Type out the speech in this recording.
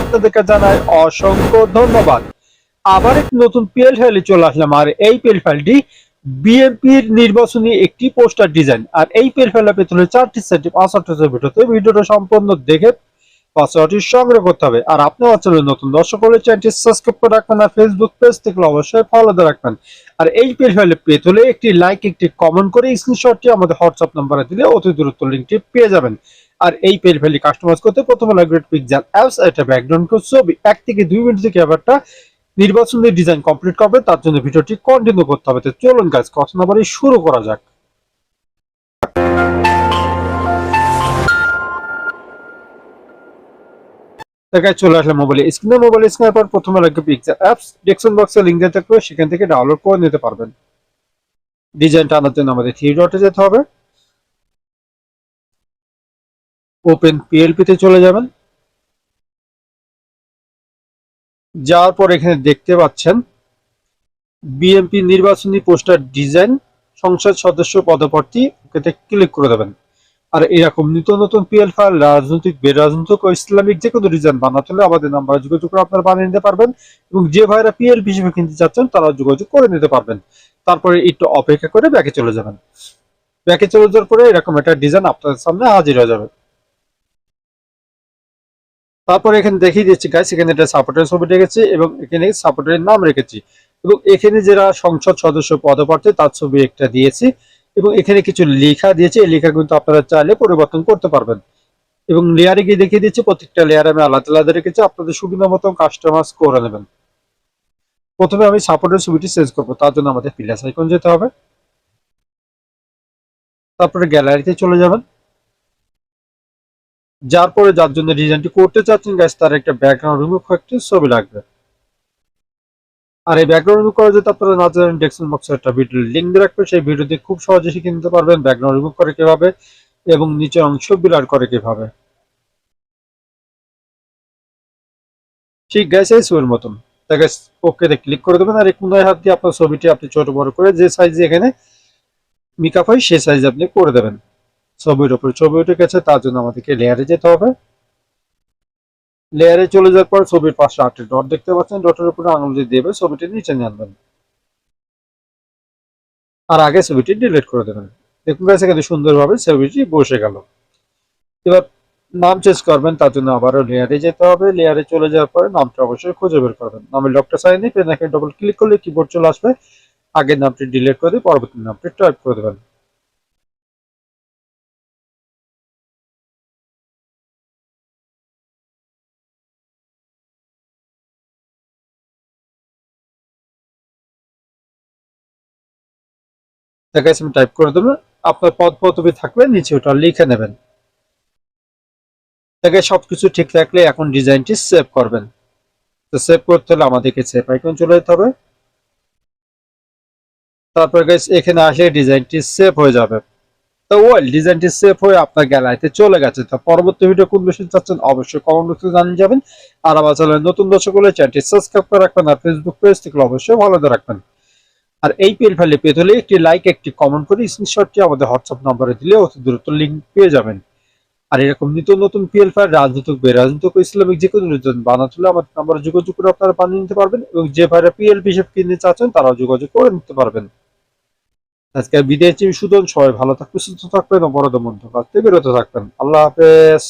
আপনাদেরকে অসংখ্য ধন্যবাদ। আবার এক নতুন চলে আসলাম, আর এই ফাইলটি বিএনপির নির্বাচনী একটি পোস্টার ডিজাইন। আর এই পিএল ফাইলটা পেতে হলে চারটি সেটি ভিডিওতে ভিডিওটা সম্পূর্ণ দেখে পাসওয়ার্ডটি সংগ্রহ করতে হবে। আর আপনি অঞ্চলের নতুন দর্শক হলে চ্যানেলটি সাবস্ক্রাইব করে রাখবেন আর ফেসবুক পেজ থেকে অবশ্যই ফলো দিয়ে রাখবেন। আর এই পেজ ফাইলে পেতে হলে একটি লাইক একটি কমেন্ট করে স্ক্রিনশটটি আমাদের হোয়াটসঅ্যাপ নাম্বারে দিলে অতি দ্রুত লিঙ্কটি পেয়ে যাবেন। আর এই পেজ ভ্যালি কাস্টমাইজ করতে প্রথমে লাগবে পিকজাল অ্যাপস এটা ব্যাকগ্রাউন্ড ছবি এক থেকে দুই মিনিট থেকে ব্যাপারটা নির্বাচনের ডিজাইন কমপ্লিট করবে তার জন্য ভিডিওটি কন্টিনিউ করতে হবে। তো চলুন কাজ কথা না বাড়ি শুরু করা যাক। দেখায় চলে আসলে মোবাইলে স্ক্রিনে মোবাইল স্ক্রিনের পর প্রথমে লাগবে পিকচার অ্যাপস ডেস্কটপ বক্সে লিঙ্ক দেওয়া থাকবে, সেখান থেকে ডাউনলোড করে নিতে পারবেন। ডিজাইনটা আনার জন্য আমাদের থ্রি ডটে যেতে হবে। ওপেন পিএলপি তে চলে যাবেন। যাওয়ার পর এখানে দেখতে পাচ্ছেন বিএমপি নির্বাচনী পোস্টার ডিজাইন সংসদ সদস্য পদপ্রার্থী ওকে ক্লিক করে দেবেন। আর এরকম নিত্য নতুন পিএল ফাইল রাজনৈতিক, বেরাজনৈতিক ও ইসলামিক যে কোনো ডিজাইন বানাতে হলে আমাদের নাম্বার যোগাযোগ করে আপনারা বানিয়ে নিতে পারবেন এবং যে ভাইরা পিএল হিসেবে কিনতে চাচ্ছেন তারা যোগাযোগ করে নিতে পারবেন। তারপরে একটু অপেক্ষা করে ব্যাকে চলে যাবেন। ব্যাকে চলে যাওয়ার পরে এরকম একটা ডিজাইন আপনাদের সামনে হাজির হয়ে যাবে। তারপরে এখানে দেখিয়ে দিচ্ছি গাইস এখানে একটা সাপোর্টের ছবি রেখেছি এবং এখানে সাপোর্টের নাম রেখেছি। এবং এখানে যারা সংসদ সদস্য পদপ্রার্থী, তার ছবি একটা দিয়েছি। এবং এখানে কিছু লেখা দিয়েছে, এই লেখা কিন্তু আপনারা চাইলে পরিবর্তন করতে পারবেন। এবং লেয়ারে গিয়ে দেখিয়ে দিচ্ছি, প্রত্যেকটা লেয়ার আমি আলাদা আলাদা রেখেছি, আপনাদের সুবিধা মতো কাস্টমাইজ করে নেবেন। প্রথমে আমি সাপোর্টের ছবিটি চেঞ্জ করব, তার জন্য আমাদের প্লাস আইকন যেতে হবে। তারপরে গ্যালারিতে চলে যাবেন। যার পরে যার জন্য ডিজাইনটি করতে চাচ্ছেন গাছ তার একটা ব্যাকগ্রাউন্ড রিমুভ একটি ছবি লাগবে। আর এই ব্যাকগ্রাউন্ড রিমুভ করা যদি আপনারা না জানেন ডেসক্রিপশন বক্সে একটা ভিডিও লিঙ্ক দিয়ে রাখবে সেই ভিডিওতে খুব সহজে শিখে নিতে পারবেন ব্যাকগ্রাউন্ড রিমুভ করে কীভাবে এবং নিচের অংশ বিলার করে কীভাবে। ঠিক গেছে এই ছবির মতন। তাকে ওকেতে ক্লিক করে দেবেন আর এই কোনায় হাত দিয়ে আপনার ছবিটি আপনি ছোট বড় করে যে সাইজে এখানে মেকআপ হয়, সেই সাইজ আপনি করে দেবেন। ছবির উপরে ছবি উঠে গেছে, তার জন্য আমাদেরকে লেয়ারে যেতে হবে। লেয়ারে চলে যাওয়ার পর ছবির পাশে আটটি ডট দেখতে পাচ্ছেন। ডটের উপরে আঙুল দিয়ে দেবে, ছবিটি নিচে নিয়ে আনবেন। আর আগে ছবিটি ডিলিট করে দেবেন। দেখুন গেছে কিন্তু সুন্দরভাবে ছবিটি বসে গেল। এবার নাম চেঞ্জ করবেন, তার জন্য আবারও লেয়ারে যেতে হবে। লেয়ারে চলে যাওয়ার পরে নামটা অবশ্যই খুঁজে বের করবেন। নামের ডক্টর সাইন পেন এখানে ডবল ক্লিক করলে কিবোর্ড চলে আসবে। আগের নামটি ডিলিট করে পরবর্তী নামটি টাইপ করে দেবেন। দেখা আমি টাইপ করে দেবেন, আপনার পদ পদবি থাকলে নিচে ওটা লিখে নেবেন। দেখে সবকিছু ঠিক থাকলে এখন ডিজাইনটি সেভ করবেন। তো সেভ করতে হলে আমাদেরকে সেভ আইকন চলে যেতে হবে। তারপর গাইস এখানে আসলে ডিজাইনটি সেভ হয়ে যাবে। তো ওয়েল ডিজাইনটি সেভ হয়ে আপনার গ্যালারিতে চলে গেছে। তো পরবর্তী ভিডিও কোন বিষয়ে চাচ্ছেন, অবশ্যই কমেন্ট বক্সে জানিয়ে যাবেন। আর আমার চ্যানেলে নতুন দর্শক হলে চ্যানেলটি সাবস্ক্রাইব করে রাখবেন, আর ফেসবুক পেজ থেকে অবশ্যই ভালো রাখবেন। আর এই পেল ফাইলে পেতে হলে একটি লাইক একটি কমেন্ট করে স্ক্রিনশটটি আমাদের হোয়াটসঅ্যাপ নম্বরে দিলে অতি দ্রুত লিঙ্ক পেয়ে যাবেন। আর এরকম নিত্য নতুন পিএল ফাইল রাজনৈতিক, বেরাজনৈতিক ইসলামিক যে কোনো রিজন বানাতে হলে আমাদের নাম্বারে যোগাযোগ করে আপনারা বানিয়ে নিতে পারবেন এবং যে ভাইরা পিএল হিসেবে কিনতে চাচ্ছেন তারাও যোগাযোগ করে নিতে পারবেন। আজকে বিদেশি সুদন, সবাই ভালো থাকবে সুস্থ থাকবেন বড় মন্ত্র কাছ থেকে বিরত থাকবেন। আল্লাহ হাফেজ।